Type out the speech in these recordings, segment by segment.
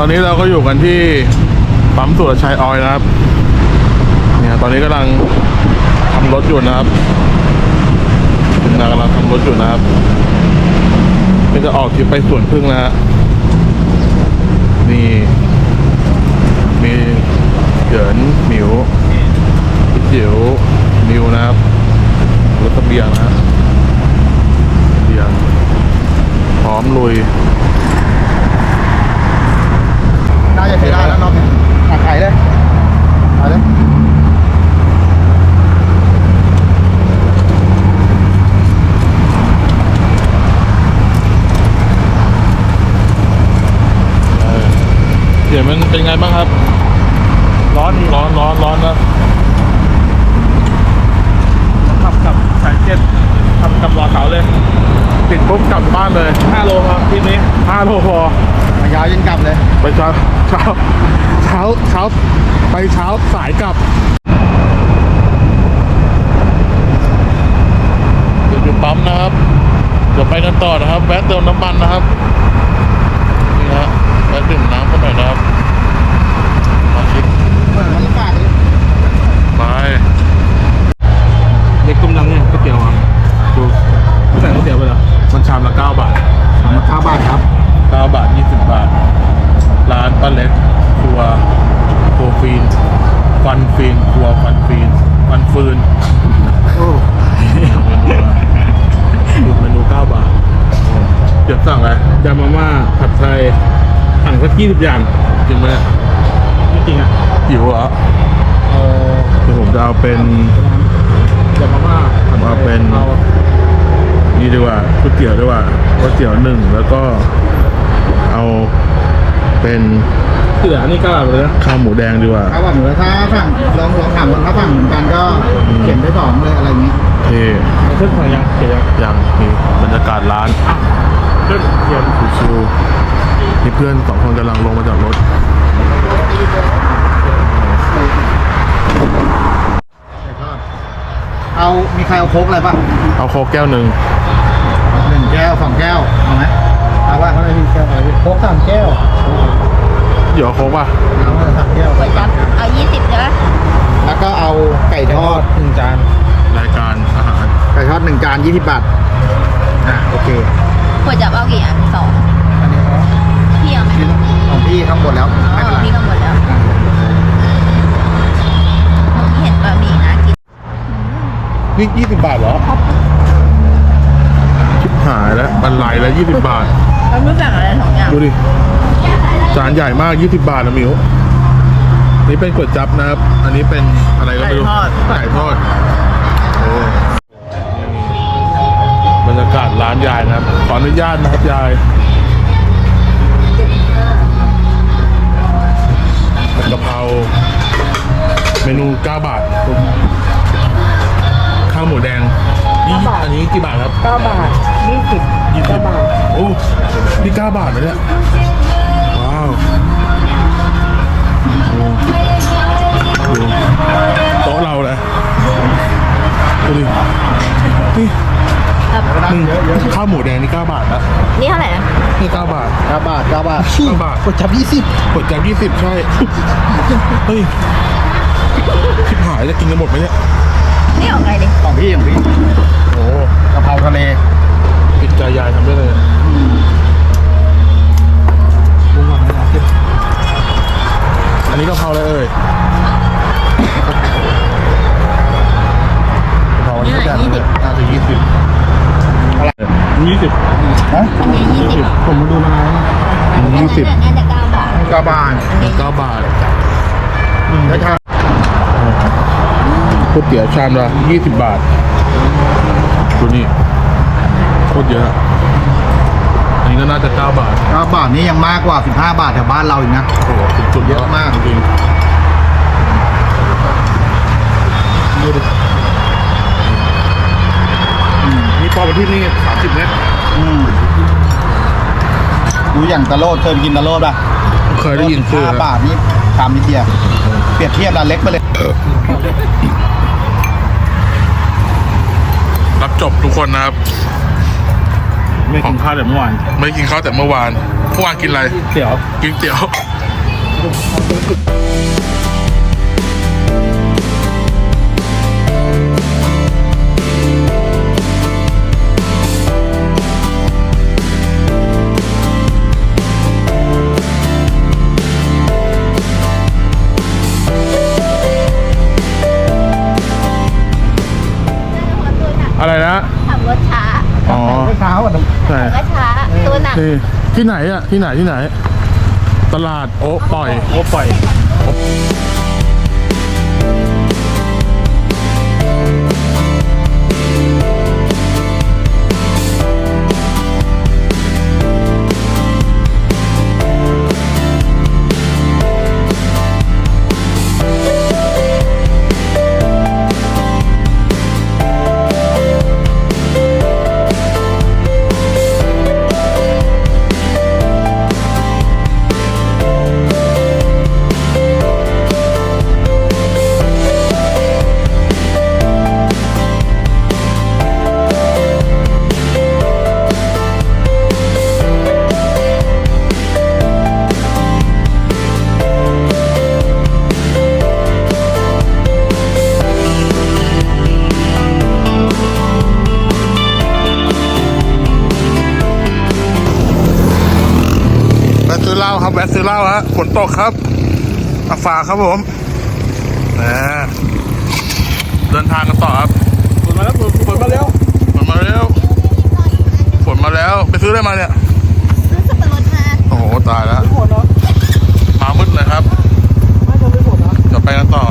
ตอนนี้เราก็อยู่กันที่ปั๊มสุรชัยออยล์นะครับ เนี่ยตอนนี้กำลังทำรถอยู่นะครับทีมงากำลังทำรถอยู่นะครับนี่จะออกทริปไปสวนพึ่งนะฮะนี่มีเหยินหมิวพี่จิ๋วนิวนะครับรถเสเบียงนะครับเสบียงพร้อมลุย จะใช้ได้แล้วเนาะอะขายเลยขายเลยเออเดี๋ยวมันเป็นไงบ้างครับ ร้อนร้อนร้อนร้อนนะขับกับสายเจ็ดขับกับรอเสาเลยปิดปุ๊บกลับบ้านเลย5โลครับทีนี้ห้าโลพอ ยาวยินกลับเลย ไปเช้าเช้าเช้าเช้าไปเช้าสายกลับเดี๋ยวอยู่ปั๊มนะครับ เดี๋ยวไปกันต่อนะครับ แวะเติมน้ำมันนะครับ นี่ฮะแวะดื่มน้ำกันหน่อยนะครับมาชิกเปิดมันฝากเลยไปเด็กตุ้มดังเนี่ยก๋วยเตี๋ยวอะดูใส่ก๋วยเตี๋ยวไปเหรอมันชามละ9บาทสามห้าบาทครับ 9 บาท 20 บาท ร้านป้าเล็กครัวโคฟีนฟันฟีนครัวฟันฟีนฟันฟืนโอ้ดูเมนู9บาทเดี๋ยวสั่งอะไรยำมาม่าผัดไทยสั่งสักยี่สิบอย่างจริงไหมเนี่ยไม่จริงอะหิวเหรอเออเดี๋ยวผมจะเอาเป็นยำมาม่าผัดไทยเอาเป็นเอานี่ดีกว่าก๋วยเตี๋ยวดีกว่าก๋วยเตี๋ยวหนึ่งแล้วก็ เอาเป็นเสือนี่ก็เลยนะข้าวหมูแดงดีกว่าถ้าว่าเหมือนถ้าสั่งลองลองถามคนถ้าสั่งเหมือนกันก็เขียนได้สองเลยอะไรอย่างนี้เท่เพิ่มสั่งยังเขียนยังยังนี่บรรยากาศร้านเพิ่มเขียนชิวๆนี่เพื่อนสองคนกำลังลงมาจากรถเอามีใครเอาโค้กอะไรป่ะ เอาโค้กแก้วหนึ่งหนึ่งแก้วสองแก้วเอาไหม เอาว่าเขาเลยมีแก้วอะไรโค้กสามแก้วเดี๋ยวเอาโค้กป่ะเอาสามแก้วก๋วยจั๊บเอายี่สิบใช่ไหมแล้วก็เอาไก่ทอดหนึ่งจานรายการอาหารไก่ทอดหนึ่งจานยี่สิบบาทอะโอเคก๋วยจั๊บเอากี่อันสองอันนี้เขาพี่เอาไหมของพี่ข้างบนแล้วอ๋ไม่เป็นอไรพี่ก็หมดแล้วเมื่อกี้เห็นบะหมี่นะกินนี่ยี่สิบบาทเหรอ ชิบหายแล้วบันไลแล้วยี่สิบบาท แล้วไม่สั่งอะไรสองอย่างดูดิจานใหญ่มากยี่สิบบาทนะมิวนี่เป็นก๋วยจั๊บนะครับ อันนี้เป็นอะไรก็ไม่รู้ไก่ทอดโอ้บรรยากาศร้านยายนะครับ ขออนุญาตนะครับยายกะเพราเมนู 9 บาท ข้าวหมูแดง นี่อันนี้กี่บาทครับ9บาท20ยี่สิบบาทโอ้นี่9บาทนะเนี่ยว้าวดูดูโต๊ะเราเลยดูดินี่หนึ่งข้าวหมูแดงนี่9บาทนะนี่เท่าไหร่นะนี่9บาท เก้าบาทเก้าบาทเก้าบาท กดจับยี่สิบกดจาก20ใช่ เฮ้ยชิบหายจะกินกันหมดไหมเนี่ย นี่เอาไงดิของพี่ของพี่โอ้กะเพราทะเลปิดใจยายทำได้เลยปรุงก่อนนะอันนี้กะเพราอะไรเอ่ยกะเพราอันนี้ก็จะน่าจะยี่สิบอะไรยี่สิบฮะอันนี้20ผมมาดูมานานแล้วนะยี่สิบอันจะ9บาทเก้าบาทเก้าบาทแล้วชา ก๋วยเตี๋ยวชามละยี่สิบบาทดูนี่โคตรเยอะ อันนี้ก็น่าจะเก้าบาทเก้าบาทนี้ยังมากกว่าสิบห้าบาทแถวบ้านเราอีกนะ โอ้โหสุดๆเยอะมากจริงดูดินี่ปอประที่นี่สามสิบเมตรอืมดูอย่างตะโลดเคยไปกินตะโลดป่ะเคยได้ยินชื่อห้าครับบาทนี่ชามนิดเดียวเปรียบเทียบร้านเล็กไปเลย รับจบทุก คนนะครับ ไม่กินข้าวแต่เมื่อวาน ไม่กินข้าวแต่เมื่อวานมื่อวานกินอะไรเดี๋ยว กินเตี๋ยว นักที่ที่ไหนอะที่ไหนที่ไหน ตลาดโอ๊ปล่อย โอ้ปล่อย ครับแวะซื้อเหล้าฮะฝนตกครับอาฝากครับผมนะเดินทางกันต่อครับฝนมาแล้วฝนมาแล้วฝนมาแล้วฝนมาแล้วไปซื้อได้มาเนี่ยซื้อสับปะรดมาโอ้โหตายแล้วฝนเนาะมามืดเลยครับไม่จะไม่ฝนเนาะเดี๋ยวไปกันต่อ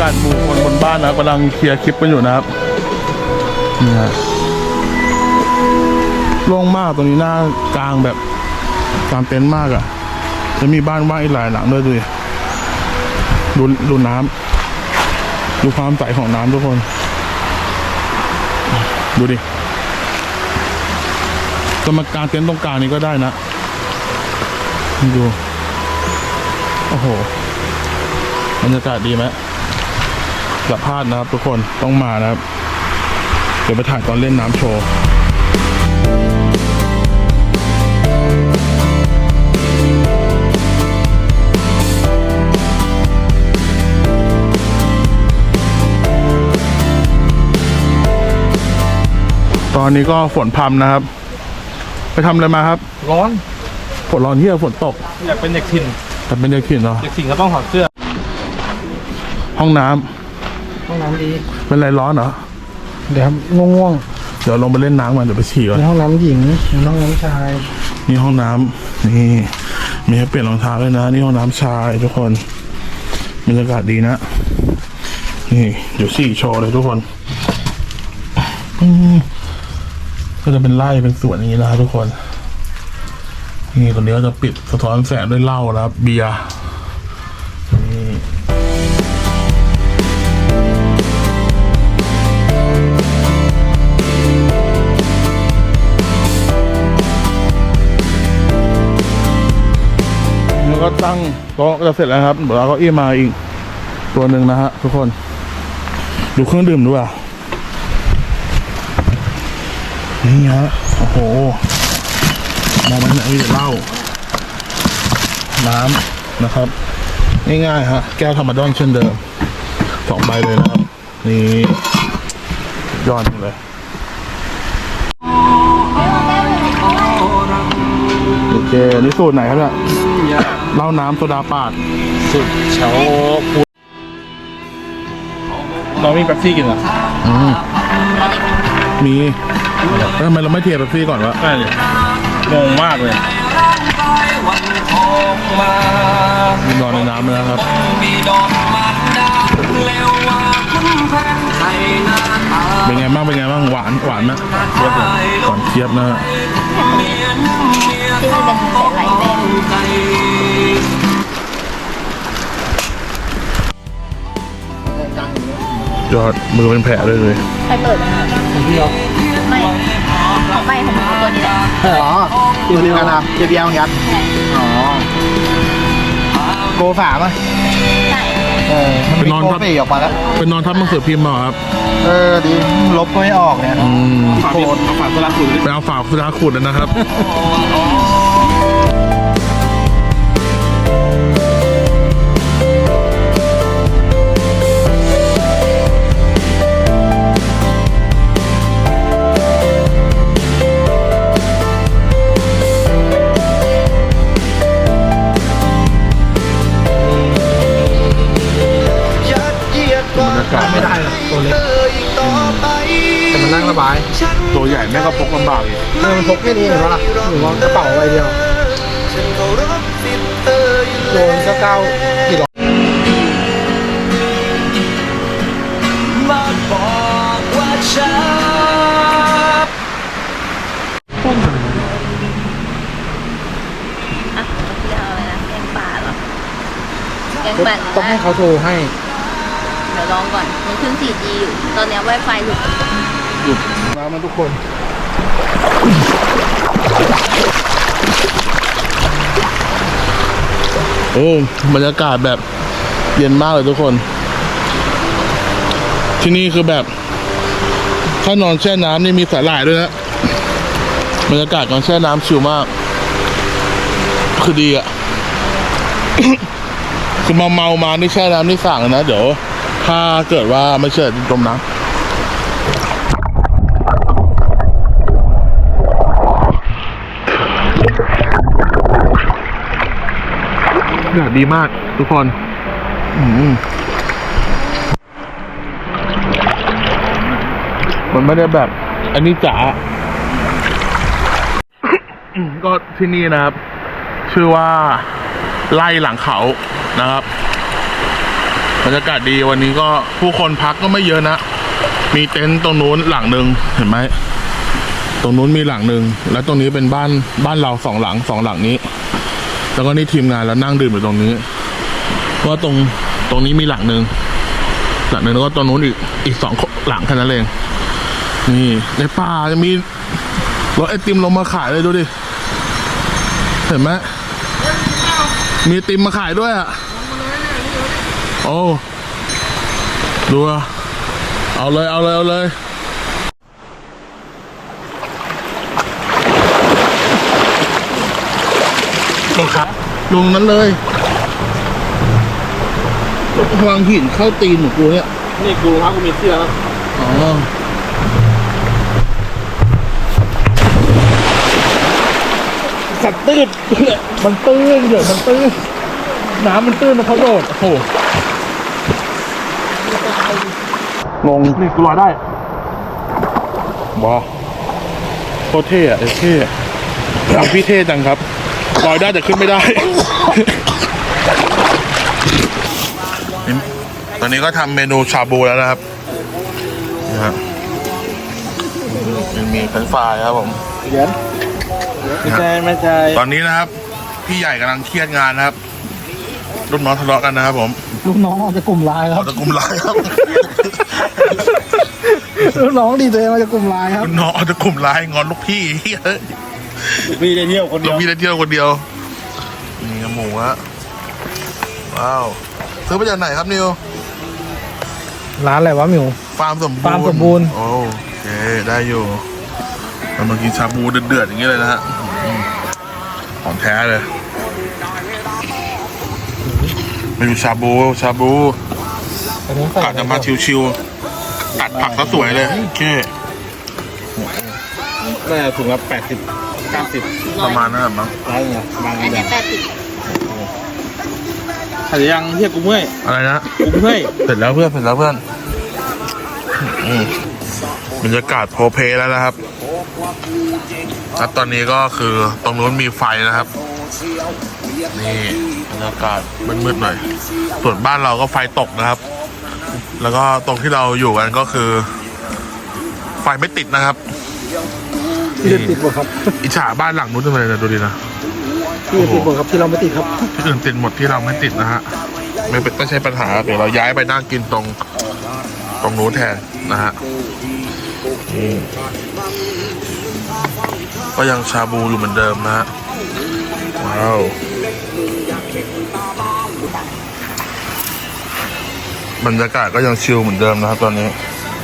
กาศหมู่คนบนบ้านนะกำลังเคลียร์คลิปกันอยู่นะครับนี่ฮะโล่งมากตรงนี้หน้ากลางแบบกลางเต็นท์มากอะ่ะ จะมีบ้านว่างอีกหลายหลังด้วยดูดูดูน้ำดูความใสของน้ำทุกคน ดูดิจะมากางเต็นท์ตรงกลางนี้ก็ได้นะดู โอ้โหบรรยากาศดีไหม อย่าพลาดนะครับทุกคนต้องมานะครับ เดี๋ยวไปถ่ายตอนเล่นน้ำโชว์ตอนนี้ก็ฝนพรำนะครับ ไปทำอะไรมาครับร้อนฝนร้อนเที่ยฝนตก อยากเป็นเด็กถิ่นแต่เป็นเด็กถิ่นเนาะเด็กถิ่นก็ต้องถอดเสื้อห้องน้ำ ห้องน้ำดีเป็นไรร้อนเหรอ เดี๋ยวง่วงเดี๋ยวลงไปเล่นน้ำกันเดี๋ยวไปฉี่ก่ๆอน ในห้องน้ำหญิงในห้องน้ำชายนี่ห้องน้ำนี่ มีให้เปลี่ยนรองเท้าด้วยนะ นี่ห้องน้ำชายทุกคนบรรยากาศดีนะ นี่เดี๋ยวสี่โชว์เลยทุกคนอืมก็จะเป็นไร่เป็นสวนอย่างนี้นะครับทุกคน นี่คนนี้ก็จะปิดสะท้อนแสงด้วยเหล้านะครับ เบียร์ ก็ตั้งโต๊ะจะเสร็จแล้วครับเดี๋ยวเราก็อี้มาอีกตัวหนึ่งนะฮะทุกคน ดูเครื่องดื่มด้วยอะนี่ฮะโอ้โหมองไปไหนมีแต่เหล้าน้ำนะครับง่ายๆฮะแก้วธรรมดอนเช่นเดิมสองใบเลยนะครับ นี่ยอดเลยโอเคนนี่สูตรไหนครับเนี่ย เหล้าน้ำโซดาปาด สุดเฉาปูเรามีแป๊บซี่กินเหรออืมมีแล้วทำไมเราไม่เทียบเป๊ปซี่ก่อนวะไม่เลยงงมากเลยวันทองมานอนในน้ำไปแล้วครับเป็นไงบ้างเป็นไงบ้างหวานหวานไหมเทียบเลยหวานเทียบนะฮะ ที่มันเป็นสายไหลแดง อดมือเป็นแผลเลยเลยใครเปิดอะของพี่เหรอไม่ของไม่ของหนูตัวนี้แหละอ๋ออยู่เดียวกันนะเดียวเดียวยัดอ๋อโกสามอะใช่เออมันมีโกสี่ออกมาแล้วเป็นนอนทับหนังสือพิมพ์มาเหรอครับ เออดีลบก็ไม่ออกเนี่ยอืมฝากเอาฝากสลักคุณไปเอาฝากคุณอาขุดเลยนะครับ ค่นี้เห็นปะล่ะหรือว่ากระเป๋าใบเดียวโดนก็เก้ากี่ร้อยอะเรียกอะไรนะแกงป่าเหรอแกงป่าต้องให้เขาโทรให้ เดี๋ยวลองก่อนมันขึ้น 4G อยู่ ตอนเนี้ย Wi-Fi หลุด หยุดมามันทุกคน โอ้บรรยากาศแบบเย็นมากเลยทุกคน ที่นี่คือแบบถ้านอนแช่น้ำนี่มีสาหร่ายด้วยนะบรรยากาศการแช่น้ำชิลมาก คือดีอะคือมาเมามานี่แช่น้ำนี่สั่งนะ เดี๋ยว ถ้าเกิดว่าไม่เชื่อจมน้ำากาศดีมากทุกคน อืมมันไม่ได้แบบ อันนี้จ๋าก็ที่นี่นะครับ ชื่อว่าไล่หลังเขานะครับบรรยากาศดีวันนี้ก็ผู้คนพักก็ไม่เยอะนะ มีเต็นท์ตรงนู้นหลังหนึ่งเห็นไหมตรงนู้นมีหลังหนึ่งแล้วตรงนี้เป็นบ้านบ้านเราสองหลังสองหลังนี้ แล้วก็นี่ทีมงานแล้วนั่งดื่มอยู่ตรงนี้เพราะว่าตรงตรงนี้มีหลังหนึ่งหลังหนึ่งแล้วก็ตรงนู้นอีกอีกสองหลังแค่นั้นเองนี่ในป่าจะมีรถไอติมลงมาขายเลยดูดิเห็นไหมมีติมมาขายด้วยอะโอ้ดูอะเอาเลยเอาเลยเอาเลย ลงครับลงนั้นเลยวางหินเข้าตีนของกูเนี่ย นี่กูครับกูมีเสื้อแล้วอ๋อสัตว์ตื้นมันตื้นเดี๋ยวมันตื้นน้ำมันตื้นมันเขาโดด โอ้โห งง นี่กูลอยได้บอโคตรเท่อะเท่ทำพี่เท่จังครับ ลอยได้แต่ขึ้นไม่ได้ ตอนนี้ก็ทำเมนูชาบูแล้วนะครับนะฮะมันมีเฟรนช์ฟรายครับผมเหรียญไม่ใช่ไม่ใช่ตอนนี้นะครับ พี่ใหญ่กำลังเครียดงานนะครับรุ่นน้องทะเลาะกันนะครับผมลูกน้องออกจากกลุ่มไลน์ครับตะกุมไลน์ครับลูกน้องดีตัวเองมาจากกลุ่มไลน์ครับ รุ่นน้องเอาตะกุมไลน์งอนลูกพี่เฮ้ย พี่ได้เที่ยวคนลูเดีกยวพี่ได้เที่ยวคนเดียว นี่หมูฮะว้าวซื้อมาจากไหนครับนิว ร้านอะไรวะหมิว ฟาร์มสมบูรณ์ ฟาร์มสมบูรณ์ โอเค ได้อยู่เรามากินชาบูเดือดๆอย่างนี้เลยนะฮะอืมของแท้เลยเมนูชาบูชาบูอันนี้ใส่กะจะมาชิวๆตัดผักก็สวยเลยโอเคน่าจะถุงละแปดสิบ เก้าสิบประมาณนั้นแหละมั้งร้อยเงี้ยบางอันอเนี้ย่ายงแปดสิบถ้าจะยังเที่ยกูเมื่อยอะไรนะกูเมื่อยเสร็จแล้วเพื่อนเสร็จแล้วเพื่อนอืมบรรยากาศโพเพแล้วนะครับครับตอนนี้ก็คือตรงนู้นมีไฟนะครับ นี่บรรยากาศมืดๆหน่อย ส่วนบ้านเราก็ไฟตกนะครับ แล้วก็ตรงที่เราอยู่กันก็คือ ไฟไม่ติดนะครับ ที่ติดหมดครับอิจฉาบ้านหลังนู้นจังเลยนะดูดินะที่ติดหมดครับที่เราไม่ติดครับที่อื่นติดหมดที่เราไม่ติดนะฮะไม่เป็นไม่ใช่ปัญหาเดี๋ยวเราย้ายไปนั่งกินตรงตรงนู้นแทนนะฮะอืมก็ยังชาบูอยู่เหมือนเดิมนะฮะว้าวบรรยากาศก็ยังชิลเหมือนเดิมนะครับตอนนี้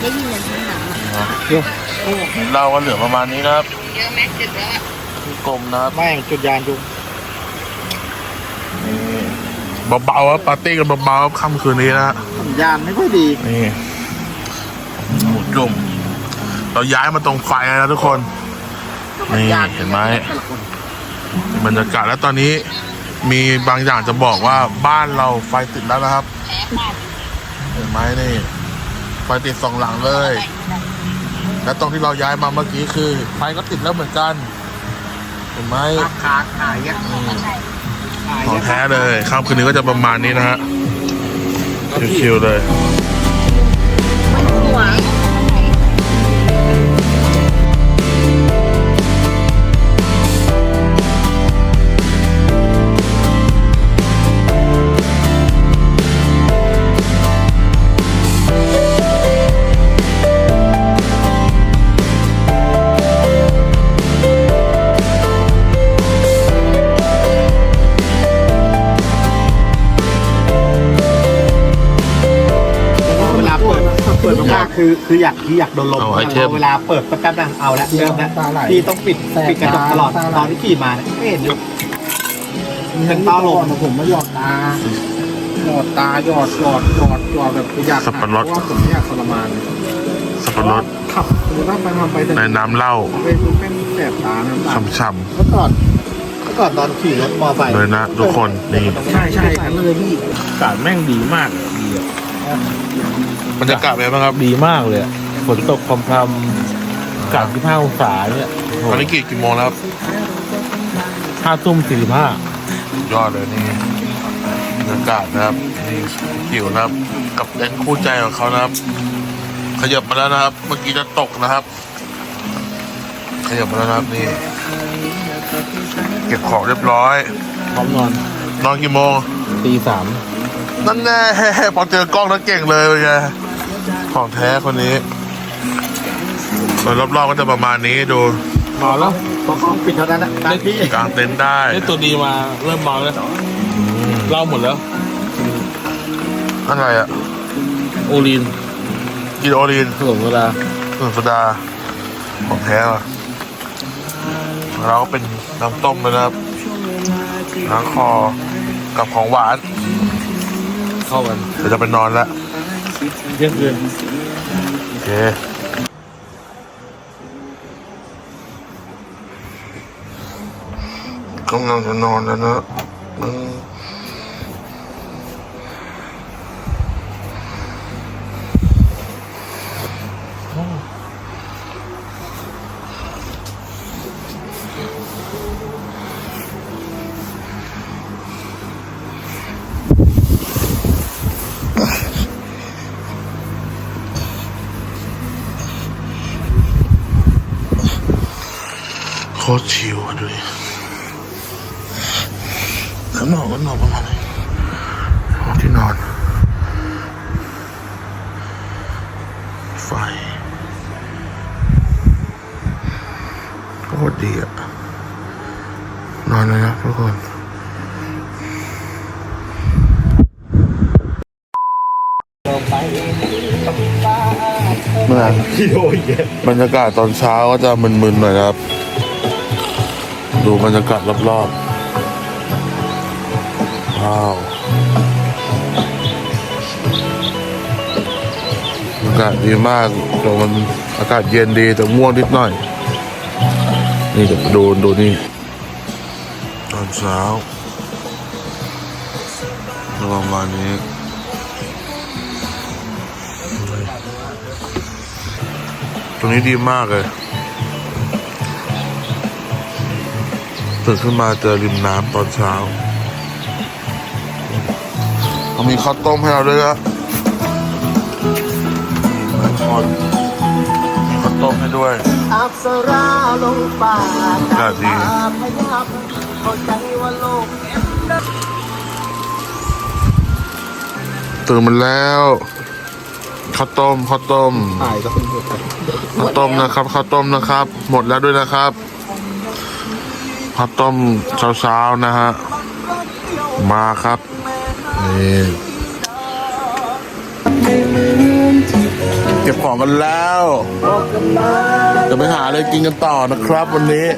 ได้ยินอย่างที่หนังอะเดี๋ยว เราก็เหลือประมาณนี้นะครับเยอะไหมจุดแล้วอะกลมนะครับแม่งจุดยานจุงนี่เบาๆครับปาร์ตี้กันเบาๆครับค่ำคืนนี้นะฮะสัญญาณไม่ค่อยดีนี่หมูจุ่มเราย้ายมาตรงไฟแล้วนะทุกคนนี่เห็นไหมบรรยากาศแล้วตอนนี้มีบางอย่างจะบอกว่าบ้านเราไฟติดแล้วนะครับ เห็นไหมนี่ ไฟติดสองหลังเลย และตรงที่เราย้ายมาเมื่อกี้คือไฟก็ติดแล้วเหมือนกันเห็นไหมขาขายอะของแท้เลยค่ำคืนนี้ก็จะประมาณนี้นะฮะชิวๆเลย คือคืออยากที่อยากโดนลมเอาไอเทมเวลาเปิดแป๊บๆนะเอาละเริ่มแล้วพี่ต้องปิดปิดกระจกตลอดตอนที่ขี่มาเนี่ยไม่เห็นอยู่เป็นเต้าลมผมไม่หยอดตาหยอดตาหยอดหยอดหยอดหยอดแบบอยากสับปะรด เพาว่าผมไม่อยากทรมานสับปะรดขับสมมติว่าไปทำไปแต่ในน้ำเหล้าไปดูแม่งแสบตาน้ำตาช่ำเมื่อก่อนเมื่อก่อนตอนขี่รถมอไซค์ๆเลยนะทุกคนนี่ ใช่ใช่ทั้งเลยพี่อากาศแม่งดีมากดีอะ บรรยากาศเป็นไงบ้างครับดีมากเลยอะฝนตกพรำๆอากาศที่ห้าองศาเนี่ยตอนนี้กี่กี่โมงแล้วครับห้าทุ่มสี่สิบห้ายอดเลยนี่บรรยากาศนะครับนี่หิวนะครับ กับเล่นคู่ใจของเขานะครับ ขยับมาแล้วนะครับ เมื่อกี้จะตกนะครับ ขยับมาแล้วนะครับนี่ เก็บของเรียบร้อย พร้อมนอนนอนกี่โมงตีสามนั่นแน่พอเจอกล้องแล้วเก่งเลยเป็นไง ของแท้คนนี้ส่วนรอบๆก็จะประมาณนี้ดูนอนแล้วพอเขาปิดเท่านั้นนะตามที่กางเต็นท์ได้ได้ตัวดีมาเริ่มเมาแล้วเล่าหมดแล้ว อะไรอะโอลีนกินโอรีนผสมเวลาส่วนโซดาของแท้อะเราก็เป็นน้ำต้มเลยนะครับล้างคอกับของหวาน เข้ากันเดี๋ยวจะไปนอนแล้ว เที่ยงคืนโตรชิวอะดูดิแล้วนอนก็นอนประมาณไหนห้องที่นอน ไฟโคตรดีอะนอนเลยนะทุกคนเมื่อพี่โดยเยอะบรรยากาศตอนเช้าก็จะมึนๆหน่อยนะครับ ดูบรรยากาศรอบๆ ว้าวอากาศดีมากแต่มันอากาศเย็นดีแต่ง่วงนิดหน่อย นี่เดี๋ยวดูดูนี่ ตอนเช้าประมาณนี้ตรงนี้ดีมากเลย ตื่นขึ้นมาเจอริมน้ำตอนเช้าเขามีข้าวต้มให้เราด้วยนะนี่ทุกคนมีข้าวต้มให้ด้วยอับสราลงป่าอากาศดีพยับเข้าใจว่าโลกตื่นมาแล้วข้าวต้มข้าวต้มถ่ายก็เป็นหัวใจข้าวต้มนะครับข้าวต้มนะครับ หมดแล้วด้วยนะครับ ข้าวต้มเช้าๆนะฮะ มาครับ นี่เก็บของกันแล้ว จะไปหาอะไรกินกันต่อนะครับวันนี้